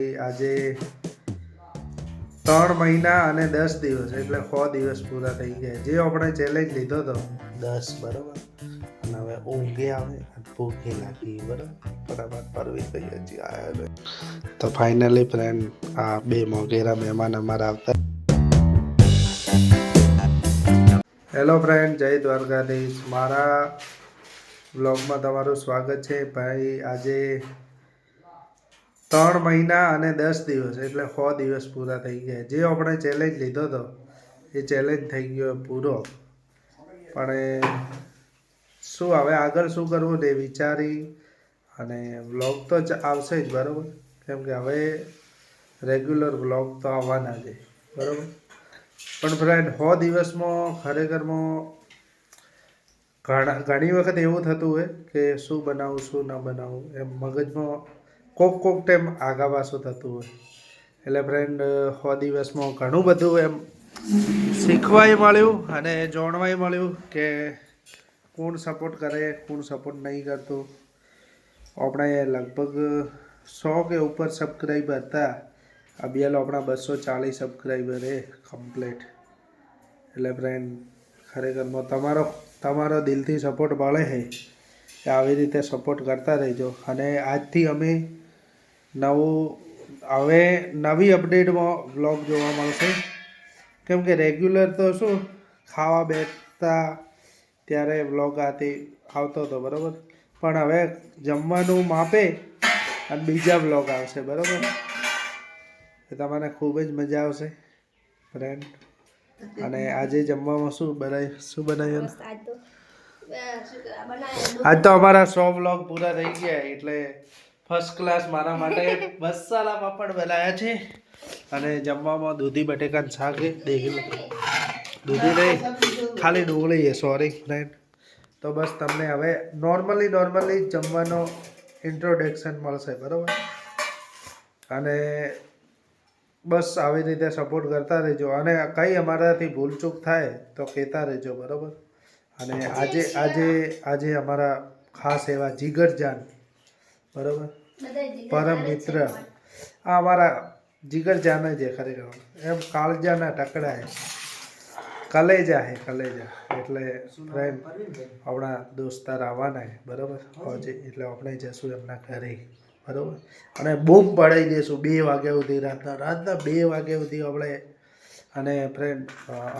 આજે ત્રણ મહિના અને દસ દિવસ એટલે સો દિવસ પૂરા થઈ ગયા. જે આપણે ચેલેન્જ લીધો હતો દસ બરાબર. અને હવે ઊંઘે આવે ભૂખી લાગી બરાબર. ફટાફટ પરવી થઈ હજી આવ્યા તો ફાઇનલી ફ્રેન્ડ આ બે મોગેરા મહેમાન અમારા આવતા. હેલો ફ્રેન્ડ જય દ્વારકાધીશ. મારા બ્લોગમાં તમારું સ્વાગત છે. ભાઈ આજે ત્રણ મહિના અને દસ દિવસ, એટલે સો દિવસ પૂરા થઈ ગયા. જે આપણે ચેલેન્જ લીધો હતો એ ચેલેન્જ થઈ ગયો પૂરો. પણ શું, હવે આગળ શું કરવું તે વિચારી અને વ્લોગ તો આવશે જ, બરાબર? કેમ કે હવે રેગ્યુલર વ્લોગ તો આવવાના છે, બરાબર? પણ ફ્રેન્ડ સો દિવસમાં ખરેખરમાં ઘણા, ઘણી વખત એવું થતું હોય કે શું બનાવું, શું ના બનાવું, એમ મગજમાં કોક કોક ટાઈમ આગા પાછું થતું હોય. એટલે ફ્રેન્ડ હો દિવસમાં ઘણું બધું એમ શીખવાય મળ્યું અને જાણવાય મળ્યું કે કોણ સપોર્ટ કરે, કોણ સપોર્ટ નહીં કરતું. આપણે લગભગ સો કે ઉપર સબસ્ક્રાઈબર હતા. અભિયાલ આપણા બસો ચાલીસ સબસ્ક્રાઈબર કમ્પ્લીટ એટલે ફ્રેન્ડ ખરેખરમાં તમારો તમારો દિલથી સપોર્ટ મળે છે કે આવી રીતે સપોર્ટ કરતા રહેજો. અને આજથી અમે નવું હવે નવી અપડેટમાં વ્લોગ જોવા મળશે. કેમ કે રેગ્યુલર તો શું ખાવા બેસતા ત્યારે વ્લોગ આથી આવતો હતો બરાબર? પણ હવે જમવાનું માપે અને બીજા વ્લોગ આવશે બરાબર? એ તમને ખૂબ જ મજા આવશે ફ્રેન્ડ અને આજે જમવામાં શું બનાવ્યું શું બનાવ્યું આજ તો અમારા સો વ્લોગ પૂરા થઈ ગયા એટલે ફર્સ્ટ ક્લાસ મારા માટે મસાલા પાપડ બનાવ્યા છે. અને જમવામાં દૂધી, બટેકાનું શાક છે. દેખી દૂધી નહીં. ખાલી ડુંગળી છે સોરી ફ્રેન્ડ તો બસ તમને હવે નોર્મલી નોર્મલી જમવાનો ઇન્ટ્રોડક્શન મળશે, બરાબર? અને બસ આવી રીતે સપોર્ટ કરતા રહેજો. અને કંઈ અમારાથી ભૂલચૂક થાય તો કહેતા રહેજો, બરાબર? અને આજે આજે આજે અમારા ખાસ એવા જીગરજાન, બરાબર? પરમ મિત્ર. આ અમારા જીગરજાન છે ખરેખર. એમ કાળજાના ટકડા છે. કલેજા છે કલેજા. એટલે ફ્રેન્ડ આપણા દોસ્તાર આવવાના છે બરાબર? આજે એટલે આપણે જશું એમના ઘરે બરાબર? અને બૂમ પડાવી દઈશું બે વાગ્યા સુધી રાતના રાતના બે વાગ્યા સુધી આપણે અને ફ્રેન્ડ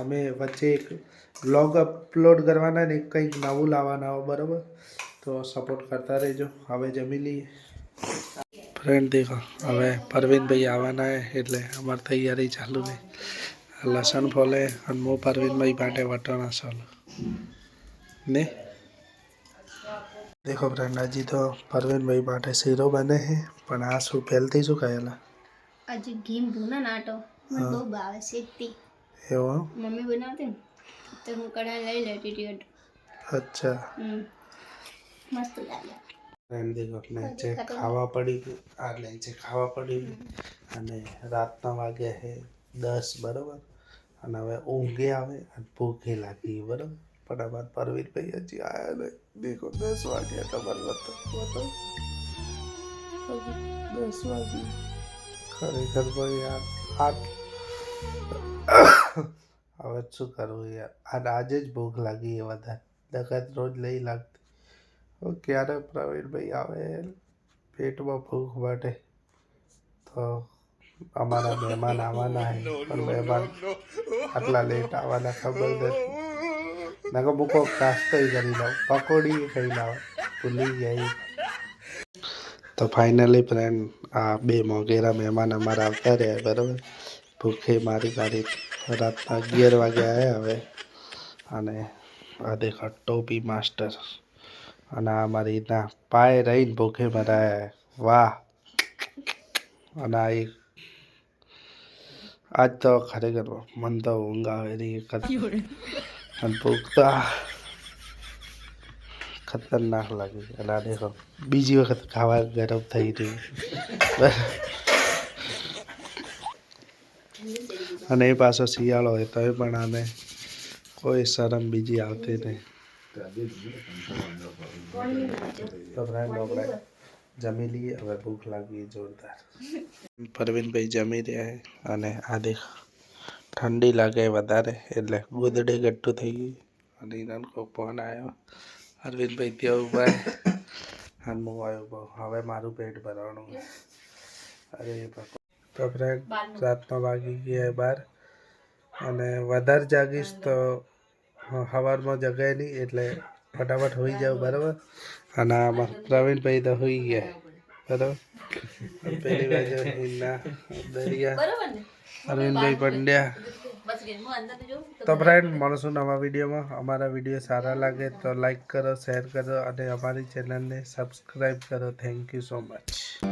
અમે વચ્ચે એક બ્લોગ અપલોડ કરવાના ને કંઈક નવું લાવવાના હો બરાબર? તો સપોર્ટ કરતા રહેજો. હવે જમી લઈએ. ફ્રેન્ડ દેખો હવે પરવીનભાઈ આવવાના હે એટલે અમારી તૈયારી ચાલુ છે. લસણ ફોલે અને હું પરવીનભાઈ માટે વટાણા ચાલુ ને? દેખો ફ્રેન્ડ હજી તો પરવીનભાઈ માટે શીરો બને છે પણ આ શું પહેલથી શું ખાયેલા? આજે ઘી ભૂના નાટો. મને બહુ ભાવે છે એવો મમ્મી બનાવતી ને તો હું કડા લઈ લેતી હતી અચ્છા. મસ્ત લાગે. ફ્રેન્ડ દેખો નીચે ખાવા પડી ગયું આ નીચે ખાવા પડી ગયું. અને રાતના વાગ્યા છે દસ બરાબર? અને હવે ઊંઘે આવે અને ભૂખે લાગી બરાબર? ફટાફટ પરવીરભાઈ હજી આવ્યા નહીં. દેખો દસ વાગ્યા તમારી વાત બતાવો દસ વાગ્યા ખરેખર ભાઈ યાર આઠ હવે શું કરવું યાર? અને આજે જ ભૂખ લાગી એ વધારે. દગત રોજ લઈ લાગતી. ક્યારે પ્રવીણભાઈ આવે પેટમાં ભૂખ માટે. તો અમારા મહેમાન આવવાના હે પણ મહેમાન આટલા લેટ આવવાના ખબર નથી નકર મૂકો નાસ્તો કરી લઉં પકોડી ખાઈ લાવ ભૂલી ગઈ. તો ફાઇનલી ફ્રેન્ડ આ બે મોગેરા મહેમાન અમારા આવતા રહ્યા બરાબર? ભૂખે મારી મારી રાતના અગિયાર વાગે આવ્યા હવે. અને આ દેખા ટોપી માસ્ટર. અને આ મારી રીતના પાય રહીને ભૂખે મરાયા. વાહ. અને આ એક આજ તો ખરેખર મન તો ઊંઘ આવે રહી અને ભૂખતા ખતરનાક લાગી અને આ દેખો, બીજી વખત ખાવા ગરમ થઈ રહી. અને એ પાછો શિયાળો હોય તોય પણ આને કોઈ શરમ બીજી આવતી નહીં. તો જમી લઈએ હવે ભૂખ લાગી જોરદાર પરવીનભાઈ જમી રહ્યા છે અને આદે ઠંડી લાગે વધારે એટલે ગોદડે ગટ્ટું થઈ ગયું અને કોઈ ફોન આવ્યો અરવિંદભાઈ ત્યાં ઊભા. અને હું આવ્યો બહુ હવે મારું પેટ ભરવાનું અરે તો ફ્રેન્ડ રાતના વાગી ગયા બાર અને વધારે જાગીશ તો સવારમાં જગાય નહીં એટલે ફટાફટ હોઈ જાવ, બરાબર? અને આમાં પ્રવીણભાઈ તો હોઈ ગયા, બરાબર? પેલી બાજુ હિના દરિયા અરવિંદભાઈ પંડ્યા. તો ફ્રેન્ડ મળશું નવા વિડીયોમાં. અમારા વીડિયો સારા લાગે તો લાઈક કરો શેર કરો અને અમારી ચેનલને સબસ્ક્રાઈબ કરો. Thank you so much